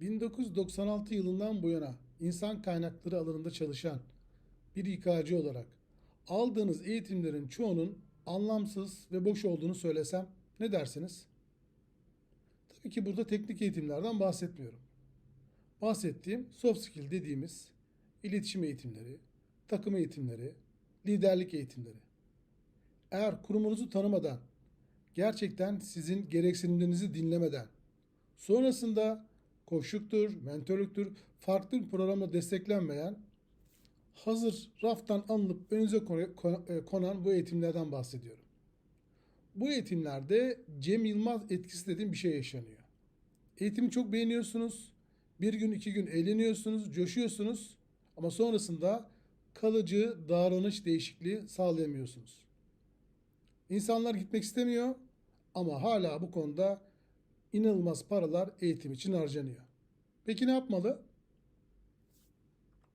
1996 yılından bu yana insan kaynakları alanında çalışan bir İK'cı olarak aldığınız eğitimlerin çoğunun anlamsız ve boş olduğunu söylesem ne dersiniz? Tabii ki burada teknik eğitimlerden bahsetmiyorum. Bahsettiğim soft skill dediğimiz iletişim eğitimleri, takım eğitimleri, liderlik eğitimleri. Eğer kurumunuzu tanımadan, gerçekten sizin gereksinimlerinizi dinlemeden, sonrasında koşluktur, mentörlüktür, farklı bir programla desteklenmeyen, hazır raftan alınıp önünüze e, konan bu eğitimlerden bahsediyorum. Bu eğitimlerde Cem Yılmaz etkisi dediğim bir şey yaşanıyor. Eğitimi çok beğeniyorsunuz. Bir gün iki gün eğleniyorsunuz, coşuyorsunuz ama sonrasında kalıcı davranış değişikliği sağlayamıyorsunuz. İnsanlar gitmek istemiyor ama hala bu konuda inanılmaz paralar eğitim için harcanıyor. Peki ne yapmalı?